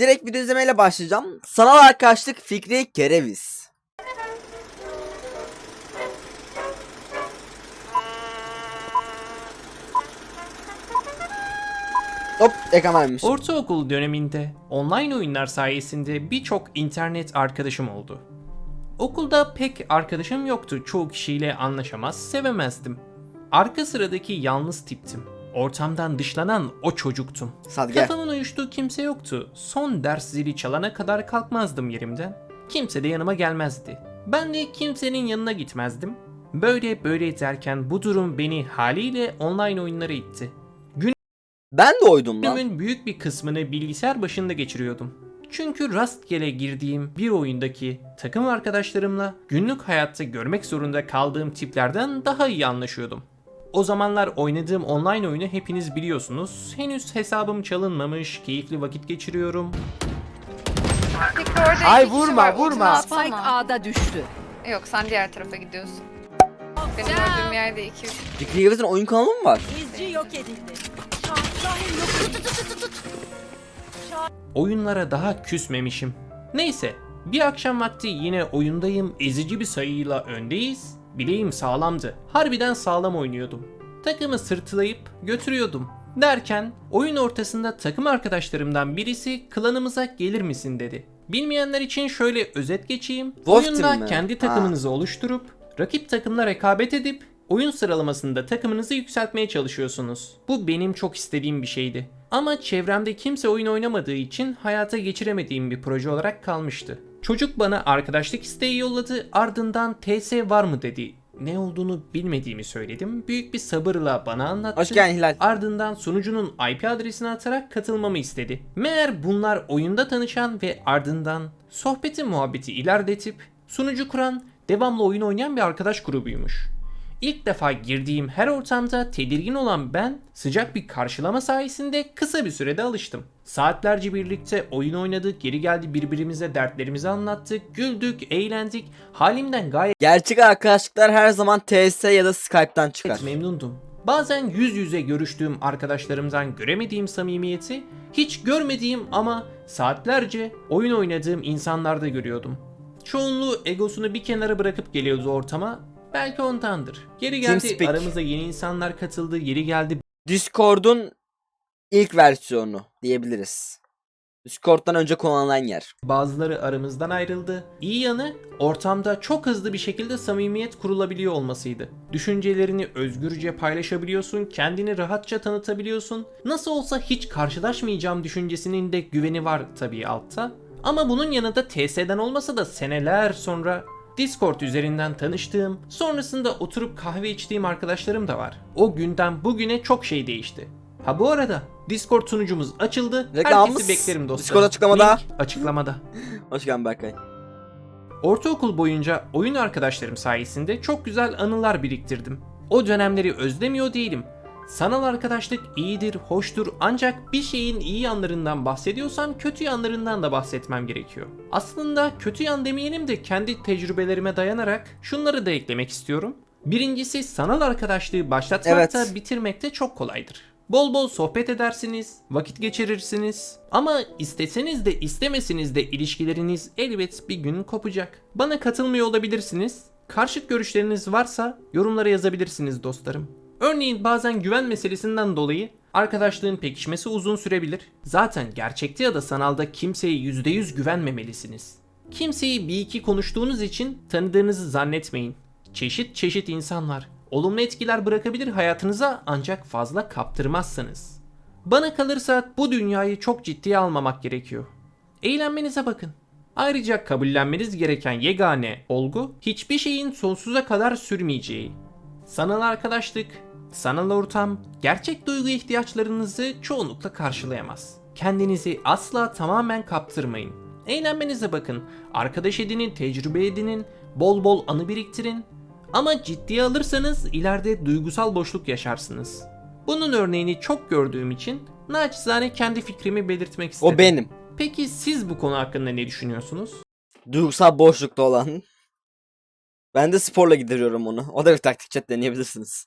direkt video izlemeyle başlayacağım. Sanal arkadaşlık Fikri Kereviz. Hop vermiş. Ortaokul döneminde online oyunlar sayesinde birçok internet arkadaşım oldu. Okulda pek arkadaşım yoktu. Çoğu kişiyle anlaşamaz, sevemezdim. Arka sıradaki yalnız tiptim. Ortamdan dışlanan o çocuktum. Hadi gel. Kafamın uyuştuğu kimse yoktu. Son ders zili çalana kadar kalkmazdım yerimden. Kimse de yanıma gelmezdi. Ben de kimsenin yanına gitmezdim. Böyle böyle derken bu durum beni haliyle online oyunlara itti. Ben de oydum lan. Günümün büyük bir kısmını bilgisayar başında geçiriyordum. Çünkü rastgele girdiğim bir oyundaki takım arkadaşlarımla günlük hayatta görmek zorunda kaldığım tiplerden daha iyi anlaşıyordum. O zamanlar oynadığım online oyunu hepiniz biliyorsunuz. Henüz hesabım çalınmamış, keyifli vakit geçiriyorum. Ay, iki kişi vurma, var, vurma. ucuna Spike atsana. A'da düştü. Yok sen diğer tarafa gidiyorsun. Benim öldüğüm yerde iki üç. Fikri Kereviz'in oyun kanalı mı var? İzci yok edildi. Şahin yok Oyunlara daha küsmemişim. Neyse, bir akşam vakti yine oyundayım, ezici bir sayıyla öndeyiz. Bileğim sağlamdı. Harbiden sağlam oynuyordum. Takımı sırtılayıp götürüyordum. Derken oyun ortasında takım arkadaşlarımdan birisi klanımıza gelir misin dedi. Bilmeyenler için şöyle özet geçeyim. Wolf Oyunda kendi Ha. takımınızı oluşturup rakip takımla rekabet edip oyun sıralamasında takımınızı yükseltmeye çalışıyorsunuz. Bu benim çok istediğim bir şeydi. Ama çevremde kimse oyun oynamadığı için hayata geçiremediğim bir proje olarak kalmıştı. Çocuk bana arkadaşlık isteği yolladı ardından TS var mı dedi. Ne olduğunu bilmediğimi söyledim. Büyük bir sabırla bana anlattı. Hoş geldin Hilal. Ardından sunucunun IP adresini atarak katılmamı istedi. Meğer bunlar oyunda tanışan ve ardından sohbeti muhabbeti ilerletip sunucu kuran, devamlı oyun oynayan bir arkadaş grubuymuş. İlk defa girdiğim her ortamda tedirgin olan ben sıcak bir karşılama sayesinde kısa bir sürede alıştım. Saatlerce birlikte oyun oynadık, geri geldi birbirimize dertlerimizi anlattık, güldük, eğlendik. Halimden gayet Gerçek arkadaşlıklar her zaman TS ya da Skype'tan çıkar. Memnundum. Bazen yüz yüze görüştüğüm arkadaşlarımdan göremediğim samimiyeti hiç görmediğim ama saatlerce oyun oynadığım insanlarda görüyordum. Çoğunluğu egosunu bir kenara bırakıp geliyordu ortama. Belki ondandır. Geri geldi TeamSpeak. aramıza yeni insanlar katıldı. Yeri geldi Discord'un ilk versiyonu diyebiliriz. Discord'dan önce kullanılan yer. Bazıları aramızdan ayrıldı. İyi yanı ortamda çok hızlı bir şekilde samimiyet kurulabiliyor olmasıydı. Düşüncelerini özgürce paylaşabiliyorsun, kendini rahatça tanıtabiliyorsun. Nasıl olsa hiç karşılaşmayacağım düşüncesinin de güveni var tabii altta. Ama bunun yanında TS'den olmasa da seneler sonra Discord üzerinden tanıştığım, sonrasında oturup kahve içtiğim arkadaşlarım da var. O günden bugüne çok şey değişti. Ha bu arada Discord sunucumuz açıldı. Reklamımız Herkesi beklerim dostlarım. Discord açıklamada. Link açıklamada. Hoş geldin Berkay. Ortaokul boyunca oyun arkadaşlarım sayesinde çok güzel anılar biriktirdim. O dönemleri özlemiyor değilim. Sanal arkadaşlık iyidir, hoştur ancak bir şeyin iyi yanlarından bahsediyorsam kötü yanlarından da bahsetmem gerekiyor. Aslında kötü yan demeyelim de kendi tecrübelerime dayanarak şunları da eklemek istiyorum. Birincisi sanal arkadaşlığı başlatmakta Evet. bitirmekte çok kolaydır. Bol bol sohbet edersiniz, vakit geçirirsiniz. Ama isteseniz de istemeseniz de ilişkileriniz elbet bir gün kopacak. Bana katılmıyor olabilirsiniz. Karşıt görüşleriniz varsa yorumlara yazabilirsiniz dostlarım. Örneğin bazen güven meselesinden dolayı arkadaşlığın pekişmesi uzun sürebilir. Zaten gerçekte ya da sanalda kimseye %100 güvenmemelisiniz. Kimseyi bir iki konuştuğunuz için tanıdığınızı zannetmeyin. Çeşit çeşit insan var. Olumlu etkiler bırakabilir hayatınıza ancak fazla kaptırmazsanız. Bana kalırsa bu dünyayı çok ciddiye almamak gerekiyor. Eğlenmenize bakın. Ayrıca kabullenmeniz gereken yegane olgu hiçbir şeyin sonsuza kadar sürmeyeceği. Sanal arkadaşlık, sanal ortam gerçek duygu ihtiyaçlarınızı çoğunlukla karşılayamaz. Kendinizi asla tamamen kaptırmayın. Eğlenmenize bakın. Arkadaş edinin, tecrübe edinin, bol bol anı biriktirin. Ama ciddiye alırsanız ileride duygusal boşluk yaşarsınız. Bunun örneğini çok gördüğüm için naçizane kendi fikrimi belirtmek istedim. O benim. Peki siz bu konu hakkında ne düşünüyorsunuz? Duygusal boşlukta olan. Ben de sporla gideriyorum onu. O da bir taktik chat deneyebilirsiniz.